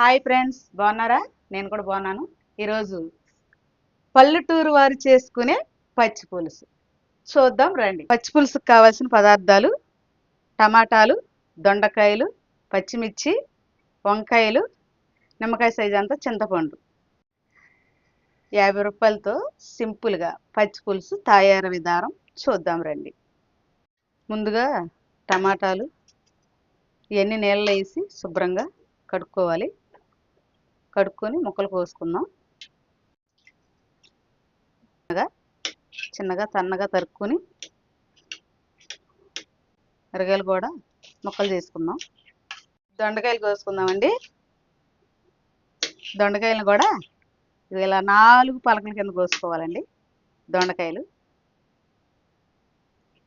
Hi friends బాగున్నారా? నేను కూడా బాగున్నాను. ఈరోజు పల్లెటూరు వారు చేసుకునే పచ్చి పులుసు. చూద్దాం రండి. పచ్చి పులుసుకు కావాల్సిన పదార్థాలు టమాటాలు దొండకాయలు పచ్చిమిర్చి వంకాయలు నిమ్మకాయ సైజు అంతా చింతపండు. యాభై రూపాయలతో సింపుల్గా పచ్చి పులుసు తయారు విధానం చూద్దాం రండి. ముందుగా టమాటాలు ఇవన్నీ నీళ్ళలో వేసి శుభ్రంగా కడుక్కోవాలి. కడుక్కొని ముక్కలు కోసుకుందాం. చిన్నగా చిన్నగా సన్నగా తరుక్కొని మిరగాయలు కూడా ముక్కలు చేసుకుందాం. దొండకాయలు కోసుకుందామండి. దొండకాయలను కూడా ఇలా నాలుగు పలకల కింద కోసుకోవాలండి. దొండకాయలు.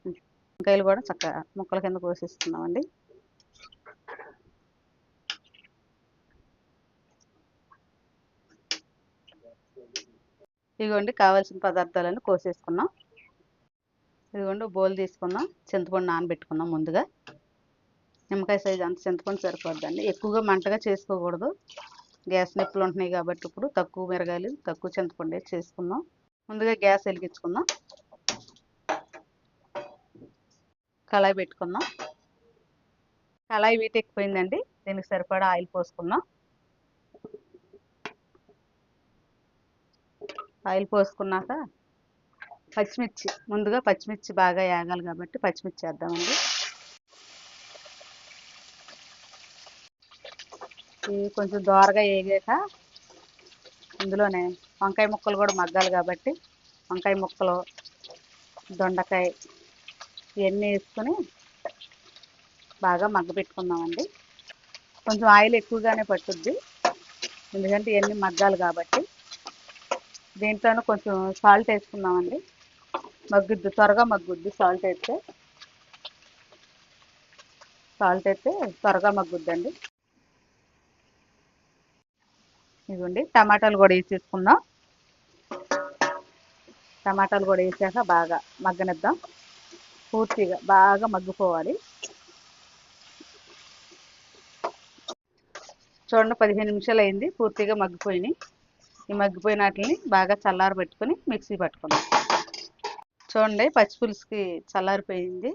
దొండకాయలు కూడా చక్కగా ముక్కల కింద కోసేసుకుందామండి. ఇదిగోండి కావాల్సిన పదార్థాలను కోసేసుకున్నాం. ఇదిగోండి బౌల్ తీసుకుందాం చింతపండు నానబెట్టుకున్నాం ముందుగా. నిమ్మకాయ సైజు అంత చింతపండు సరిపోద్దండి. ఎక్కువగా మంటగా చేసుకోకూడదు. గ్యాస్ నొప్పులు ఉంటున్నాయి కాబట్టి ఇప్పుడు తక్కువ మిరగాయలు తక్కువ చింతపండు వేసి చేసుకుందాం. ముందుగా గ్యాస్ వెలిగించుకుందాం. కళాయి పెట్టుకుందాం. కళాయి వీటెక్కిపోయిందండి దీనికి సరిపడా ఆయిల్ పోసుకుందాం. ఆయిల్ పోసుకున్నాక పచ్చిమిర్చి ముందుగా పచ్చిమిర్చి బాగా వేగాలి కాబట్టి పచ్చిమిర్చి వేద్దామండి. ఇవి కొంచెం దోరగా వేగాక ఇందులోనే వంకాయ ముక్కలు కూడా మగ్గాలి కాబట్టి వంకాయ ముక్కలు దొండకాయ ఇవన్నీ వేసుకొని బాగా మగ్గపెట్టుకుందామండి కొంచెం ఆయిల్ ఎక్కువగానే పట్టుద్ది. ఎందుకంటే ఇవన్నీ మగ్గాలి కాబట్టి దీంట్లోనూ కొంచెం సాల్ట్ వేసుకుందామండి. మగ్గుద్ది త్వరగా మగ్గుద్ది సాల్ట్ వేస్తే సాల్ట్ వేస్తే త్వరగా మగ్గుద్దండి. ఇదిగోండి టమాటాలు కూడా వేసేసుకుందాం. టమాటాలు కూడా వేసాక బాగా మగ్గనిద్దాం. పూర్తిగా బాగా మగ్గిపోవాలి చూడండి పదిహేను నిమిషాలు అయింది పూర్తిగా మగ్గిపోయినాయి. ఈ మగ్గిపోయిన వాటిని బాగా చల్లారి పెట్టుకొని మిక్సీ పట్టుకున్నాం. చూడండి పచ్చిపులుసుకి చల్లారిపోయింది.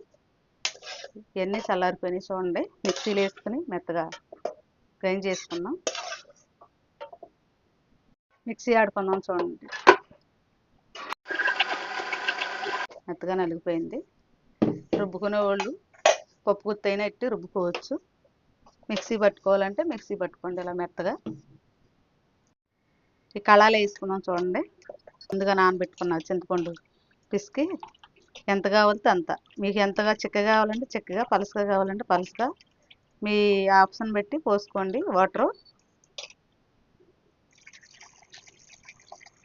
ఇవన్నీ చల్లారిపోయినాయి చూడండి. మిక్సీలో వేసుకుని మెత్తగా గ్రైండ్ చేసుకున్నాం. మిక్సీ ఆడుకుందాం చూడండి. మెత్తగా నలిగిపోయింది. రుబ్బుకునే వాళ్ళు పప్పు గుత్తైనా ఎట్టి రుబ్బుకోవచ్చు. మిక్సీ పట్టుకోవాలంటే మిక్సీ పట్టుకోండి ఇలా మెత్తగా. ఈ కళాలు వేసుకున్నాం చూడండి. ముందుగా నానబెట్టుకున్నాను చింతపండు పిసికి ఎంత కావాలంటే అంత. మీకు ఎంతగా చిక్క కావాలంటే చిక్కగా పలుసుగా కావాలంటే పలుసుగా మీ ఆప్షన్ పెట్టి పోసుకోండి వాటరు.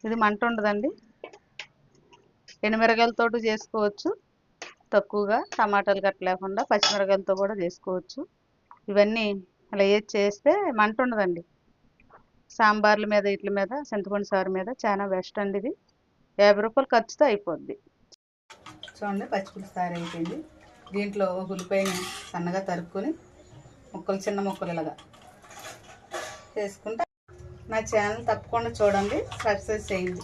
ఇది మంట ఉండదండి. ఎండుమిరగాయలతో చేసుకోవచ్చు. తక్కువగా టమాటాలు కట్ట లేకుండా పచ్చిమిరకాయలతో కూడా చేసుకోవచ్చు. ఇవన్నీ అలా వేసి చేస్తే మంట ఉండదండి. సాంబార్ల మీద ఇట్ల మీద చింతపండు సారు మీద చాలా బెస్ట్ అండి ఇది. యాభై రూపాయలు ఖర్చుతో అయిపోద్ది. చూడండి పచ్చిపులుసు సారు అయిపోయింది దీంట్లో ఉల్లిపాయని సన్నగా తరుక్కొని ముక్కలు చిన్న ముక్కలు ఇలాగా చేసుకుంటే నా ఛానల్ తప్పకుండా చూడండి సబ్స్క్రైబ్ చేయండి